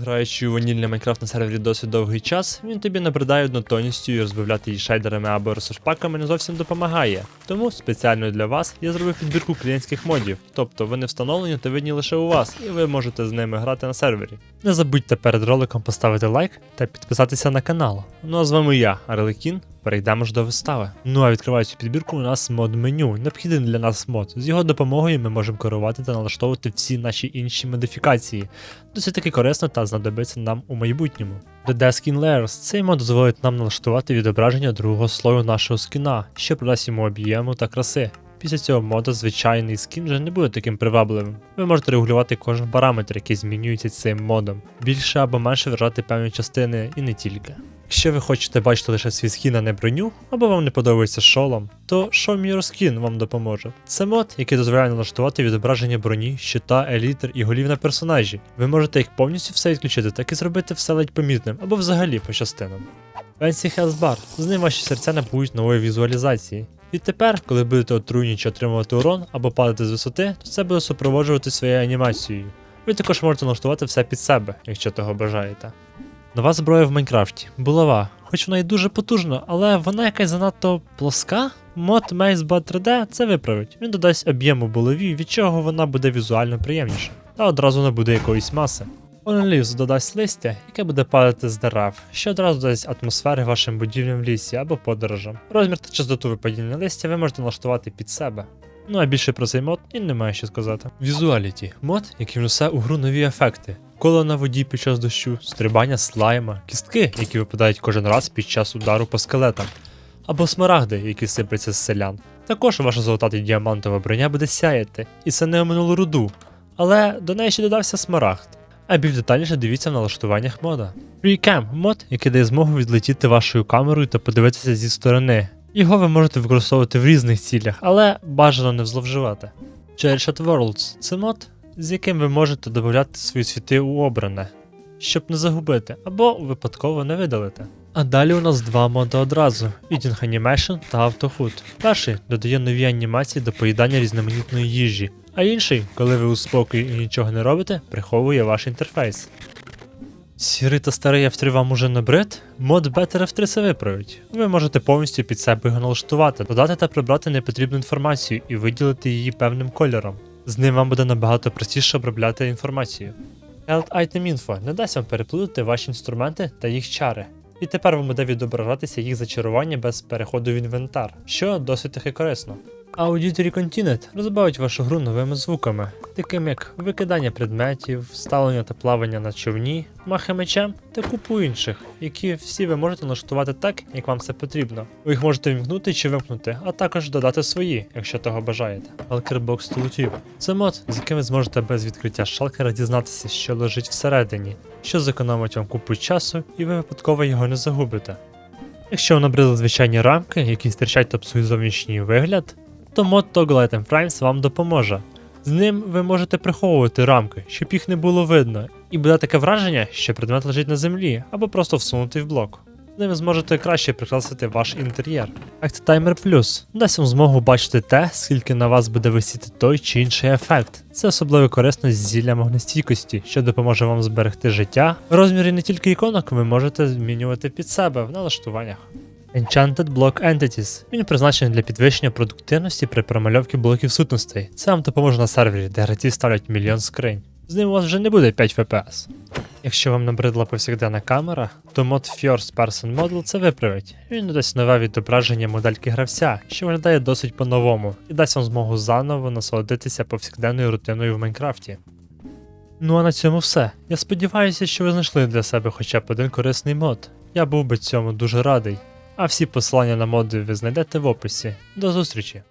Граючи у ванільний Майнкрафт на сервері досить довгий час, він тобі набридає однотонністю і розбавляти її шейдерами або ресурспаками не зовсім допомагає. Тому спеціально для вас я зробив підбірку клієнтських модів, тобто вони встановлені та видні лише у вас, і ви можете з ними грати на сервері. Не забудьте перед роликом поставити лайк та підписатися на канал. Ну а з вами я, Арлекін. Перейдемо ж до вистави. Ну а відкриваю цю підбірку у нас мод меню. Необхідний для нас мод. З його допомогою ми можемо керувати та налаштовувати всі наші інші модифікації. Досить таки корисно та знадобиться нам у майбутньому. The Skin Layers. Цей мод дозволить нам налаштувати відображення другого слою нашого скіна, що придасть йому об'єму та краси. Після цього мода звичайний скін вже не буде таким привабливим. Ви можете регулювати кожен параметр, який змінюється цим модом, більше або менше вражати певні частини і не тільки. Якщо ви хочете бачити лише свій скін, а не броню, або вам не подобається шолом, то Show Me Skin вам допоможе. Це мод, який дозволяє налаштувати відображення броні, щита, елітр і голів на персонажі. Ви можете як повністю все відключити, так і зробити все ледь помітним, або взагалі по частинам. Fancy Health Bar. З ним ваші серця набують нової візуалізації. Відтепер, коли будете отруєні чи отримувати урон або падати з висоти, то це буде супроводжувати своєю анімацією. Ви також можете налаштувати все під себе, якщо того бажаєте. Нова зброя в Майнкрафті булава. Хоч вона і дуже потужна, але вона якась занадто плоска. Мод Maze 3D це виправить. Він додасть об'єму булаві, від чого вона буде візуально приємніша. Та одразу не буде якоїсь маси. Leaves додасть листя, яке буде падати з дерев, що одразу додасть атмосфери вашим будівлям в лісі або подорожам. Розмір та частоту випадіння листя ви можете налаштувати під себе. Ну а більше про цей мод і немає що сказати. Візуаліті мод, який внесе у гру нові ефекти. Коло на воді під час дощу, стрибання слайма, кістки, які випадають кожен раз під час удару по скелетам, або смарагди, які сипляться з селян. Також ваша золота та діамантова броня буде сяяти, і це не оминуло руду. Але до неї ще додався смарагд. А більш детальніше дивіться в налаштуваннях мода. FreeCam – мод, який дає змогу відлетіти вашою камерою та подивитися зі сторони. Його ви можете використовувати в різних цілях, але бажано не зловживати. Shot Worlds це мод, з яким ви можете додати свої світи у обране, щоб не загубити або випадково не видалити. А далі у нас два моди одразу: Eating Animation та AutoFood. Перший додає нові анімації до поїдання різноманітної їжі, а інший, коли ви у спокої і нічого не робите, приховує ваш інтерфейс. Сірий та старий F3 вам уже набрид, мод Better F3 це виправить. Ви можете повністю під себе його налаштувати, додати та прибрати непотрібну інформацію і виділити її певним кольором. З ним вам буде набагато простіше обробляти інформацію. Health Item Info не дасть вам переплутати ваші інструменти та їх чари. І тепер вам буде відображатися їх зачарування без переходу в інвентар, що досить таки корисно. Auditory Continent розбавить вашу гру новими звуками, таким як викидання предметів, ставлення та плавання на човні, махи мечем та купу інших, які всі ви можете налаштувати так, як вам це потрібно. Ви їх можете вімкнути чи вимкнути, а також додати свої, якщо того бажаєте. Box Tooltip – це мод, з яким ви зможете без відкриття шалкера дізнатися, що лежить всередині, що зекономить вам купу часу, і ви випадково його не загубите. Якщо вам набридли звичайні рамки, які стирчать та псують зовнішній вигляд, то мод Toggle Item Frames вам допоможе. З ним ви можете приховувати рамки, щоб їх не було видно, і буде таке враження, що предмет лежить на землі або просто всунутий в блок. З ним зможете краще прикрасити ваш інтер'єр. Act Timer Plus дасть вам змогу бачити те, скільки на вас буде висіти той чи інший ефект. Це особливо корисно з зіллям огнестійкості, що допоможе вам зберегти життя. Розміри не тільки іконок ви можете змінювати під себе в налаштуваннях. Enchanted Block Entities. Він призначений для підвищення продуктивності при промальовці блоків сутностей. Це вам допоможе на сервері, де гравці ставлять мільйон скринь. З ним у вас вже не буде 5 FPS. Якщо вам набридла повсякденна камера, то мод First Person Model це виправить. Він додасть нове відображення модельки гравця, що виглядає досить по-новому, і дасть вам змогу заново насолодитися повсякденною рутиною в Майнкрафті. Ну а на цьому все. Я сподіваюся, що ви знайшли для себе хоча б один корисний мод. Я був би цьому дуже радий. А всі посилання на моди ви знайдете в описі. До зустрічі!